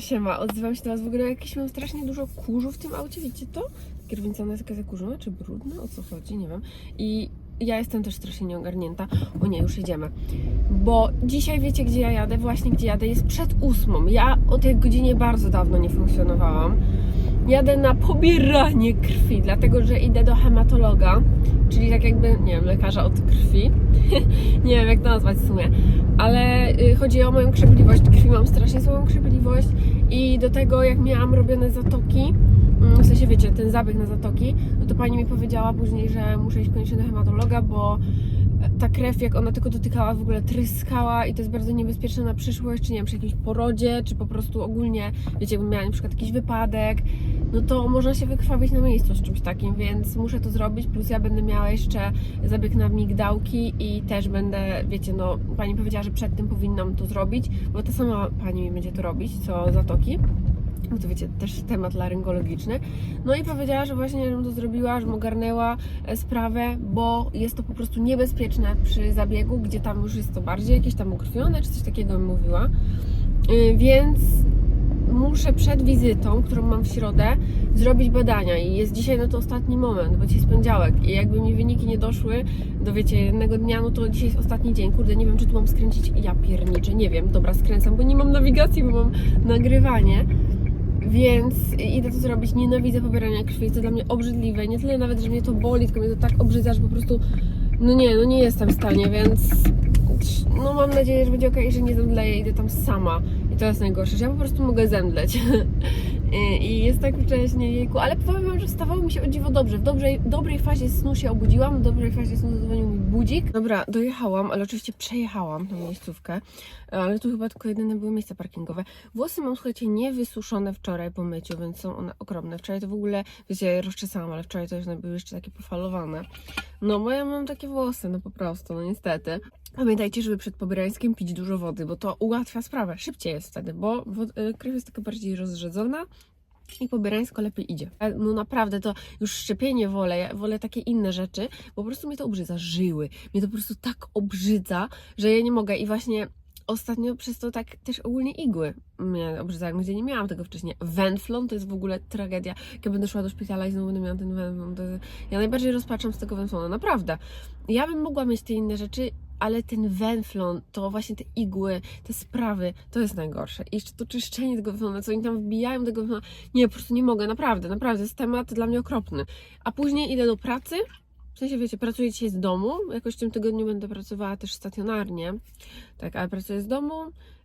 Siema, odzywam się do Was w ogóle. Jakieś mam strasznie dużo kurzu w tym aucie, widzicie to? Kierownica jest jakaś zakurzona, czy brudna? O co chodzi? Nie wiem. I ja jestem też strasznie nieogarnięta. O nie, już jedziemy. Bo dzisiaj wiecie, gdzie ja jadę? Właśnie gdzie jadę jest przed ósmą. Ja o tej godzinie bardzo dawno nie funkcjonowałam. Jadę na pobieranie krwi, dlatego że idę do hematologa, czyli tak jakby, nie wiem, lekarza od krwi. nie wiem, jak to nazwać w sumie. Ale y, chodzi o moją krzepliwość krwi. Mam strasznie słabą krzepliwość i do tego, jak miałam robione zatoki, mm, w sensie wiecie, ten zabieg na zatoki, no to pani mi powiedziała później, że muszę iść koniecznie do hematologa, bo ta krew, jak ona tylko dotykała, w ogóle tryskała i to jest bardzo niebezpieczne na przyszłość, czy nie wiem, przy jakimś porodzie, czy po prostu ogólnie, wiecie, jakbym miała na przykład jakiś wypadek, no to można się wykrwawić na miejscu z czymś takim, więc muszę to zrobić, plus ja będę miała jeszcze zabieg na migdałki i też będę, wiecie, no pani powiedziała, że przed tym powinnam to zrobić, bo ta sama pani mi będzie to robić, co zatoki. No to wiecie, też temat laryngologiczny. No i powiedziała, że właśnie żebym to zrobiła, żebym ogarnęła e, sprawę, bo jest to po prostu niebezpieczne przy zabiegu, gdzie tam już jest to bardziej jakieś tam ukrwione, czy coś takiego mi mówiła. Y, Więc muszę przed wizytą, którą mam w środę, zrobić badania i jest dzisiaj no to ostatni moment, bo dzisiaj jest poniedziałek i jakby mi wyniki nie doszły do wiecie jednego dnia, no to dzisiaj jest ostatni dzień, kurde, nie wiem czy tu mam skręcić, ja pierniczę, nie wiem, dobra skręcam, bo nie mam nawigacji, bo mam nagrywanie. Więc idę to zrobić. Nienawidzę pobierania krwi. Jest to dla mnie obrzydliwe. Nie tyle nawet, że mnie to boli, tylko mnie to tak obrzydza, że po prostu. No nie, no nie jestem w stanie, więc. No mam nadzieję, że będzie ok, że nie zemdleję. Idę tam sama. I to jest najgorsze, że ja po prostu mogę zemdleć. I- jest tak wcześnie, jejku. Ale powiem wam, że wstawało mi się o dziwo dobrze. W dobrej, dobrej fazie snu się obudziłam, w dobrej fazie snu zadzwonił mi budzik. Dobra, dojechałam, ale oczywiście przejechałam tą miejscówkę. Ale tu chyba tylko jedyne były miejsca parkingowe. Włosy mam, słuchajcie, niewysuszone wczoraj po myciu, więc są one okropne. Wczoraj to w ogóle, wiecie, rozczesałam, ale wczoraj to już były jeszcze takie pofalowane. No, bo ja mam takie włosy, no po prostu, no niestety. Pamiętajcie, żeby przed pobierańskiem pić dużo wody, bo to ułatwia sprawę. Szybciej jest wtedy, bo y, krew jest taka bardziej rozrzedzona. I pobierańsko lepiej idzie. No naprawdę to już szczepienie wolę, ja wolę takie inne rzeczy, bo po prostu mnie to obrzydza. Żyły. Mnie to po prostu tak obrzydza, że ja nie mogę. I właśnie ostatnio przez to tak też ogólnie igły mnie obrzydzają, gdzie nie miałam tego wcześniej. Węflon to jest w ogóle tragedia. Jak ja będę szła do szpitala i znowu będę miała ten węflon, to jest... ja najbardziej rozpaczam z tego węflona, naprawdę. Ja bym mogła mieć te inne rzeczy, ale ten węflon, to właśnie te igły, te sprawy, to jest najgorsze. I jeszcze to czyszczenie tego węflona, co oni tam wbijają tego węflona, nie, po prostu nie mogę, naprawdę, naprawdę, jest temat dla mnie okropny. A później idę do pracy, w sensie, wiecie, pracuję dzisiaj z domu. Jakoś w tym tygodniu będę pracowała też stacjonarnie. Tak, ale pracuję z domu.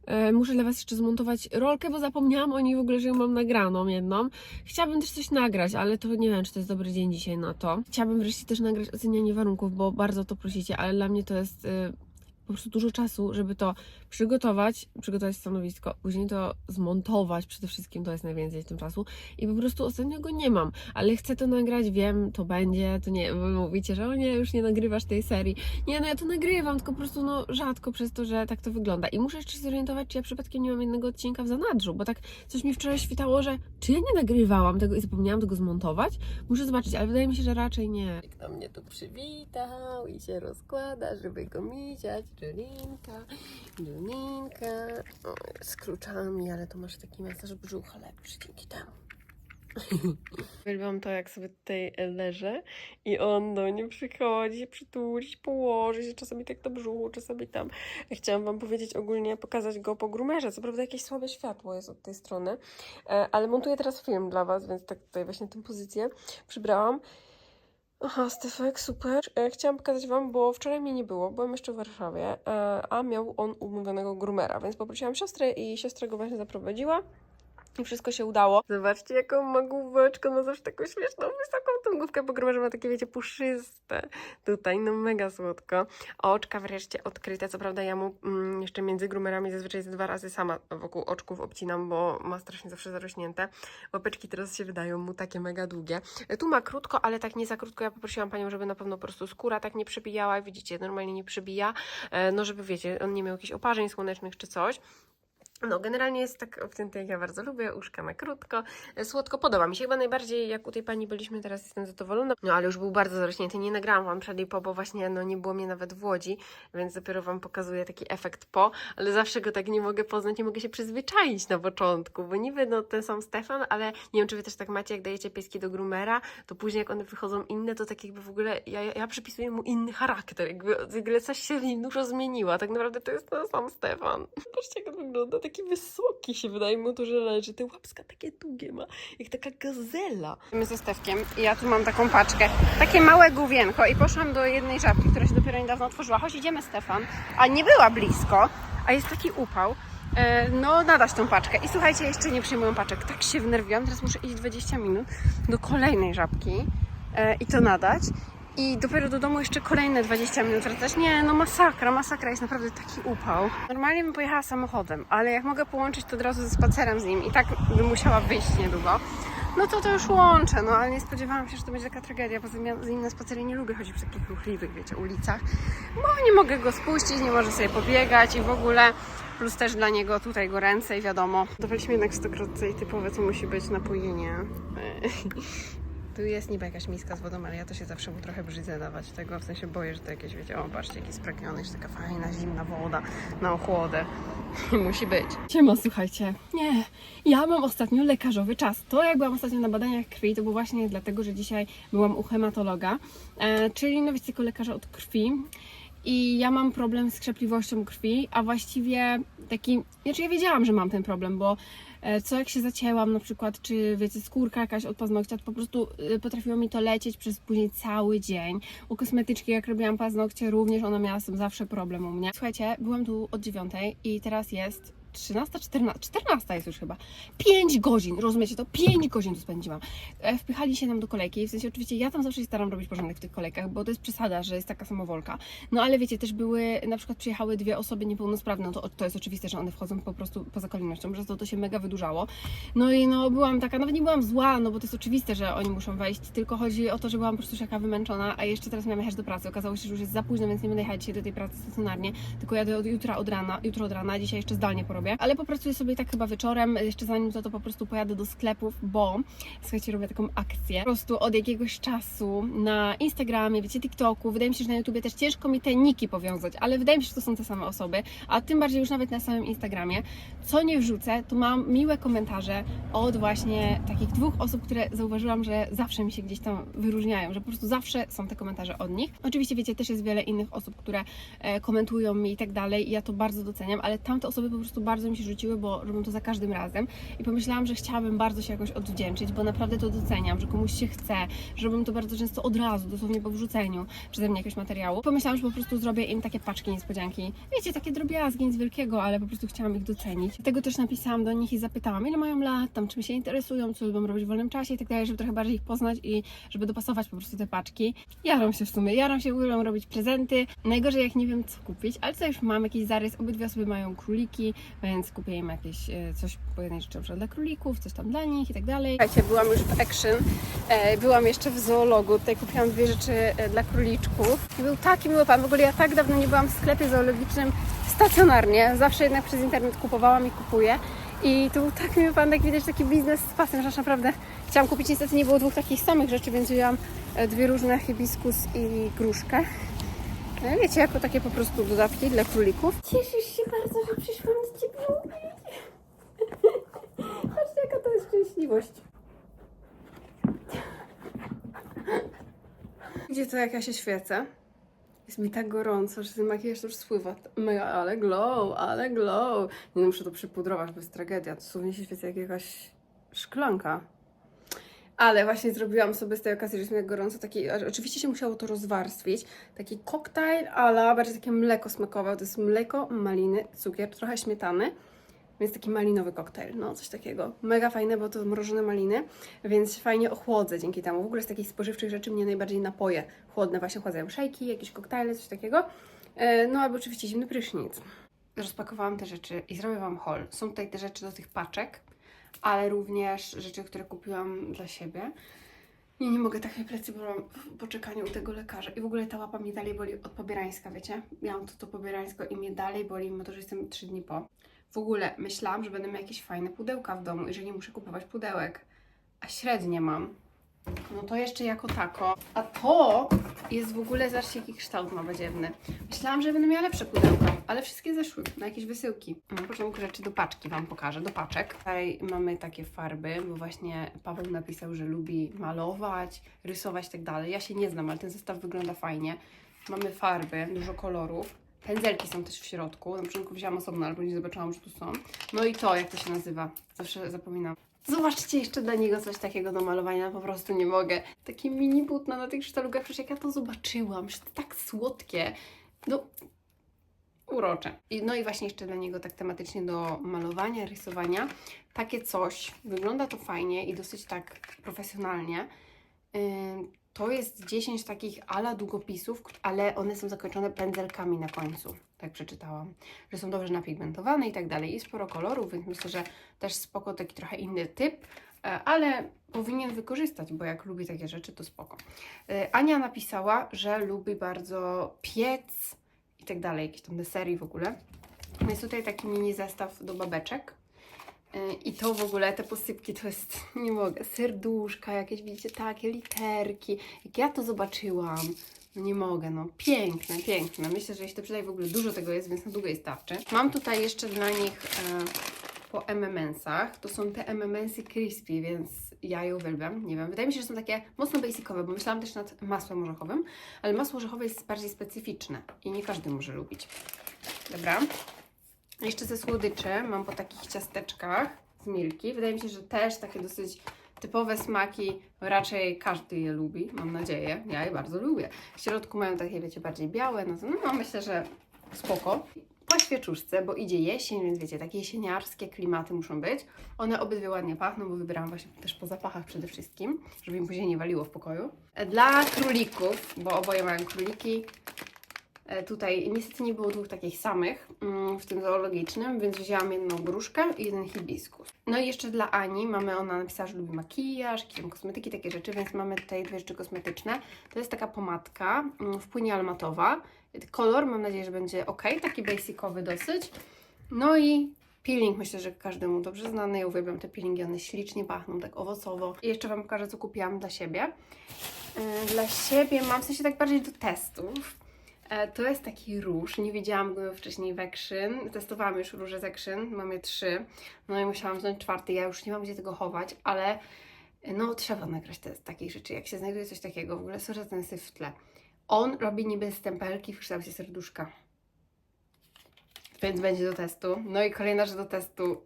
E, muszę dla Was jeszcze zmontować rolkę, bo zapomniałam o niej w ogóle, że ją mam nagraną jedną. Chciałabym też coś nagrać, ale to nie wiem, czy to jest dobry dzień dzisiaj na to. Chciałabym wreszcie też nagrać ocenianie warunków, bo bardzo to prosicie, ale dla mnie to jest e, po prostu dużo czasu, żeby to przygotować, przygotować stanowisko, później to zmontować przede wszystkim, to jest najwięcej w tym czasu i po prostu ostatnio go nie mam, ale chcę to nagrać, wiem, to będzie, to nie, wy mówicie, że o nie, już nie nagrywasz tej serii. Nie, no ja to nagrywam, tylko po prostu no rzadko przez to, że tak to wygląda. I muszę jeszcze się zorientować, czy ja przypadkiem nie mam jednego odcinka w zanadrzu, bo tak coś mi wczoraj świtało, że czy ja nie nagrywałam tego i zapomniałam tego zmontować? Muszę zobaczyć, ale wydaje mi się, że raczej nie. Kto mnie tu przywitał i się rozkłada, żeby go misiać, Julinka. O, z kluczami, ale to masz taki masaż brzucha lepszy dzięki temu. Uwielbiam to, jak sobie tutaj leżę i on do mnie przychodzi, przytulić, położy się czasami tak do brzuchu, czasami tam. Chciałam Wam powiedzieć ogólnie, pokazać go po grumerze. Co prawda jakieś słabe światło jest od tej strony, e, ale montuję teraz film dla Was, więc tak tutaj właśnie tę pozycję przybrałam. Aha, Stefek, super. E, Chciałam pokazać Wam, bo wczoraj mnie nie było, byłem jeszcze w Warszawie, e, a miał on umówionego groomera, więc poprosiłam siostrę i siostra go właśnie zaprowadziła. I wszystko się udało. Zobaczcie, jaką ma główeczkę, ma zawsze taką śmieszną, wysoką tą główkę, bo gromerze ma takie, wiecie, puszyste. Tutaj, no mega słodko. Oczka wreszcie odkryte, co prawda ja mu mm, jeszcze między grumerami zazwyczaj ze dwa razy sama wokół oczków obcinam, bo ma strasznie zawsze zarośnięte. Łapeczki teraz się wydają mu takie mega długie. E, Tu ma krótko, ale tak nie za krótko. Ja poprosiłam panią, żeby na pewno po prostu skóra tak nie przebijała. Widzicie, normalnie nie przebija. E, No, żeby wiecie, on nie miał jakichś oparzeń słonecznych czy coś. No, generalnie jest tak obcięte, jak ja bardzo lubię, uszka na krótko, e, słodko, podoba mi się. Chyba najbardziej, jak u tej pani byliśmy, teraz jestem zadowolona. No, ale już był bardzo zarośnięty, nie nagrałam Wam przed i po, bo właśnie, no, nie było mnie nawet w Łodzi, więc dopiero Wam pokazuję taki efekt po, ale zawsze go tak nie mogę poznać, nie mogę się przyzwyczaić na początku, bo niby, no, ten sam Stefan, ale nie wiem, czy Wy też tak macie, jak dajecie pieski do groomera, to później, jak one wychodzą inne, to tak jakby w ogóle, ja, ja, przypisuję mu inny charakter, jakby w ogóle coś się w nim dużo zmieniło, a tak naprawdę to jest ten sam Stefan. Patrzcie, jak wygląda, taki wysoki się wydaje mu to, że leży, te łapska takie długie ma, jak taka gazela. My ze Stefkiem i ja tu mam taką paczkę, takie małe główienko i poszłam do jednej żabki, która się dopiero niedawno otworzyła, chodź idziemy Stefan, a nie była blisko, a jest taki upał, E, no nadać tą paczkę. I słuchajcie, jeszcze nie przyjmują paczek. Tak się wnerwiłam, teraz muszę iść 20 minut do kolejnej żabki e, i to nadać. I dopiero do domu jeszcze kolejne 20 minut wracać. Nie, no masakra, masakra, jest naprawdę taki upał. Normalnie bym pojechała samochodem, ale jak mogę połączyć to od razu ze spacerem z nim i tak bym musiała wyjść niedługo, no to to już łączę, no ale nie spodziewałam się, że to będzie taka tragedia, ja z nim na spacery nie lubię chodzić po takich ruchliwych, wiecie, ulicach, bo nie mogę go spuścić, nie może sobie pobiegać i w ogóle, plus też dla niego tutaj go ręce i wiadomo. Dawaliśmy jednak stokrotce typowe, co musi być napojenie. Tu jest niby jakaś miska z wodą, ale ja to się zawsze mu trochę brzydzę dawać tego, w sensie boję, że to jakieś, wiecie, o patrzcie, jaki spragniony, jeszcze taka fajna, zimna woda na ochłodę. Musi być. Siema, słuchajcie. Nie, ja mam ostatnio lekarzowy czas. To jak byłam ostatnio na badaniach krwi, to było właśnie dlatego, że dzisiaj byłam u hematologa, e, czyli no wiecie, tylko lekarza od krwi. I ja mam problem z krzepliwością krwi, a właściwie taki, znaczy ja wiedziałam, że mam ten problem, bo e, co jak się zacięłam na przykład, czy wiecie, skórka jakaś od paznokcia, to po prostu y, potrafiło mi to lecieć przez później cały dzień. U kosmetyczki jak robiłam paznokcie również ona miała z tym zawsze problem u mnie. Słuchajcie, byłam tu od dziewiątej i teraz jest 13, 14, 14 jest już chyba. 5 godzin, rozumiecie to? 5 godzin tu spędziłam. E, Wpychali się nam do kolejki, w sensie oczywiście ja tam zawsze się staram robić porządek w tych kolejkach, bo to jest przesada, że jest taka samowolka. No ale wiecie, też były, na przykład przyjechały dwie osoby niepełnosprawne, no to, to jest oczywiste, że one wchodzą po prostu poza kolejnością, że to, to się mega wydłużało. No i no byłam taka, nawet nie byłam zła, no bo to jest oczywiste, że oni muszą wejść, tylko chodzi o to, że byłam po prostu taka wymęczona, a jeszcze teraz miałam jechać do pracy. Okazało się, że już jest za późno, więc nie będę jechać dzisiaj do tej pracy stacjonarnie, tylko jadę od jutra od rana, jutro od rana, dzisiaj jeszcze zdalnie porobię, ale popracuję sobie tak chyba wieczorem, jeszcze zanim to, to po prostu pojadę do sklepów, bo słuchajcie, robię taką akcję. Po prostu od jakiegoś czasu na Instagramie, wiecie, TikToku, wydaje mi się, że na YouTubie też ciężko mi te niki powiązać, ale wydaje mi się, że to są te same osoby, a tym bardziej już nawet na samym Instagramie. Co nie wrzucę, to mam miłe komentarze od właśnie takich dwóch osób, które zauważyłam, że zawsze mi się gdzieś tam wyróżniają, że po prostu zawsze są te komentarze od nich. Oczywiście, wiecie, też jest wiele innych osób, które e, komentują mi i tak dalej i ja to bardzo doceniam, ale tamte osoby po prostu bardzo mi się rzuciły, bo robią to za każdym razem i pomyślałam, że chciałabym bardzo się jakoś odwdzięczyć, bo naprawdę to doceniam, że komuś się chce, że robią to bardzo często od razu, dosłownie po wrzuceniu przeze mnie jakiegoś materiału. Pomyślałam, że po prostu zrobię im takie paczki niespodzianki. Wiecie, takie drobiazgi, nic wielkiego, ale po prostu chciałam ich docenić. Dlatego też napisałam do nich i zapytałam, ile mają lat, tam czym się interesują, co lubią robić w wolnym czasie i tak dalej, żeby trochę bardziej ich poznać i żeby dopasować po prostu te paczki. Jaram się w sumie, jaram się, uwielbiam robić prezenty. Najgorzej jak nie wiem co kupić, ale co już mam jakiś zarys, obydwie osoby mają króliki, więc kupię im jakieś e, coś pojedyncze dla królików, coś tam dla nich i tak dalej. Słuchajcie, byłam już w Action, e, byłam jeszcze w zoologu, tutaj kupiłam dwie rzeczy e, dla króliczków. I był taki miły pan, w ogóle ja tak dawno nie byłam w sklepie zoologicznym stacjonarnie, zawsze jednak przez internet kupowałam i kupuję. I to był tak miły pan, jak widać, taki biznes z pasem, że aż naprawdę chciałam kupić. Niestety nie było dwóch takich samych rzeczy, więc wzięłam dwie różne, hibiskus i gruszkę. No, wiecie, jako takie po prostu dodatki dla królików. Cieszysz się bardzo, że przyszłam do Ciebie umówić. Patrzcie, jaka to jest szczęśliwość. Gdzie to, jak ja się świecę? Jest mi tak gorąco, że ten makijaż już spływa. Mega, ale glow, ale glow. Nie muszę to przypudrować, bo jest tragedia. Dosłownie się świecę jak jakaś szklanka. Ale właśnie zrobiłam sobie z tej okazji, że jest mi tak gorąco, taki, oczywiście się musiało to rozwarstwić, taki koktajl ala bardziej takie mleko smakowe, to jest mleko, maliny, cukier, trochę śmietany, więc taki malinowy koktajl, no coś takiego. Mega fajne, bo to mrożone maliny, więc fajnie ochłodzę dzięki temu. W ogóle z takich spożywczych rzeczy mnie najbardziej napoje chłodne właśnie ochładzają. Szejki, jakieś koktajle, coś takiego. E, No albo oczywiście zimny prysznic. Rozpakowałam te rzeczy i zrobię Wam haul. Są tutaj te rzeczy do tych paczek, ale również rzeczy, które kupiłam dla siebie. Nie, nie mogę tak mnie plecy bolą po czekaniu u tego lekarza. I w ogóle ta łapa mnie dalej boli od pobierańska, wiecie? Miałam to, to pobierańsko i mnie dalej boli, mimo to, że jestem 3 dni po. W ogóle myślałam, że będę miała jakieś fajne pudełka w domu i że nie muszę kupować pudełek. A średnie mam. No to jeszcze jako tako. A to jest w ogóle, zobaczcie jaki kształt ma badziewny. Myślałam, że będę miała lepsze pudełka, ale wszystkie zeszły na jakieś wysyłki. Na początku rzeczy do paczki Wam pokażę, do paczek. Tutaj mamy takie farby, bo właśnie Paweł napisał, że lubi malować, rysować i tak dalej. Ja się nie znam, ale ten zestaw wygląda fajnie. Mamy farby, dużo kolorów. Pędzelki są też w środku. Na początku wzięłam osobno, ale później zobaczyłam, że tu są. No i to, jak to się nazywa? Zawsze zapominam. Zobaczcie jeszcze dla niego coś takiego do malowania, po prostu nie mogę. Takie mini płótno na tych sztalugach, przecież jak ja to zobaczyłam, że to tak słodkie. No, urocze. I, no i właśnie jeszcze dla niego tak tematycznie do malowania, rysowania. Takie coś, wygląda to fajnie i dosyć tak profesjonalnie. To jest 10 takich ala długopisów, ale one są zakończone pędzelkami na końcu. Tak przeczytałam, że są dobrze napigmentowane i tak dalej. I sporo kolorów, więc myślę, że też spoko taki trochę inny typ, e, ale powinien wykorzystać, bo jak lubi takie rzeczy, to spoko. E, Ania napisała, że lubi bardzo piec i tak dalej, jakieś tam desery w ogóle. Jest tutaj taki mini zestaw do babeczek. E, I to w ogóle, te posypki to jest, nie mogę, serduszka jakieś, widzicie, takie literki. Jak ja to zobaczyłam, no nie mogę, no piękne, piękne. Myślę, że jeśli to przydaj w ogóle dużo tego jest, więc na długo jej starczy. Mam tutaj jeszcze dla nich e, po M&M'sach. To są te M&M'sy crispy, więc ja je uwielbiam. Nie wiem, wydaje mi się, że są takie mocno basicowe, bo myślałam też nad masłem orzechowym, ale masło orzechowe jest bardziej specyficzne i nie każdy może lubić. Dobra. Jeszcze ze słodyczy mam po takich ciasteczkach z Milki. Wydaje mi się, że też takie dosyć typowe smaki. Raczej każdy je lubi, mam nadzieję. Ja je bardzo lubię. W środku mają takie, wiecie, bardziej białe. No, to, no myślę, że spoko. Po świeczuszce, bo idzie jesień, więc wiecie, takie jesieniarskie klimaty muszą być. One obydwie ładnie pachną, bo wybierałam właśnie też po zapachach przede wszystkim, żeby im później nie waliło w pokoju. Dla królików, bo oboje mają króliki, E, Tutaj niestety nie było dwóch takich samych mm, w tym zoologicznym, więc wzięłam jedną gruszkę i jeden hibiskus. No i jeszcze dla Ani mamy, ona napisała, że lubi makijaż, tam kosmetyki, takie rzeczy, więc mamy tutaj dwie rzeczy kosmetyczne. To jest taka pomadka mm, w płynie almatowa. Kolor mam nadzieję, że będzie ok, taki basicowy dosyć. No i peeling myślę, że każdemu dobrze znany. Ja uwielbiam te peelingi, one ślicznie pachną, tak owocowo. I jeszcze Wam pokażę, co kupiłam dla siebie. E, Dla siebie mam w sensie tak bardziej do testów. E, To jest taki róż, nie widziałam go wcześniej w. Testowałam już róże z Action, mam je trzy. No i musiałam wziąć czwarty, ja już nie mam gdzie tego chować, ale e, no trzeba nagrać te, takich rzeczy, jak się znajduje coś takiego. W ogóle sorry ten syf w tle. On robi niby stempelki w kształcie serduszka. Więc będzie do testu. No i kolejna rzecz do testu.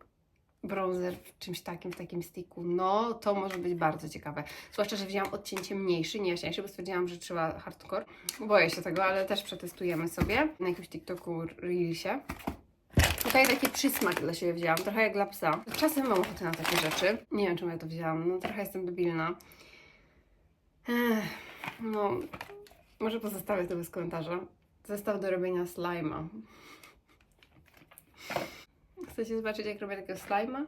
Bronzer w czymś takim, w takim sticku. No, to może być bardzo ciekawe. Zwłaszcza, że wzięłam odcięcie mniejszy, nie jaśniejszy, bo stwierdziłam, że trzeba hardcore. Boję się tego, ale też przetestujemy sobie na jakimś TikToku, Reelsie. Tutaj taki przysmak dla siebie wzięłam, trochę jak dla psa. Czasem mam ochotę na takie rzeczy. Nie wiem, czemu ja to wzięłam, no trochę jestem debilna. Ech, no, może pozostawię to bez komentarza. Zestaw do robienia slajma. Chcecie zobaczyć, jak robię takiego slajma?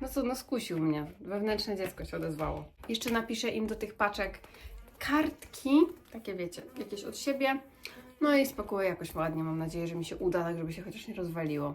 No co, no skusił mnie. Wewnętrzne dziecko się odezwało. Jeszcze napiszę im do tych paczek kartki, takie wiecie, jakieś od siebie. No i spakuję jakoś ładnie. Mam nadzieję, że mi się uda, tak żeby się chociaż nie rozwaliło.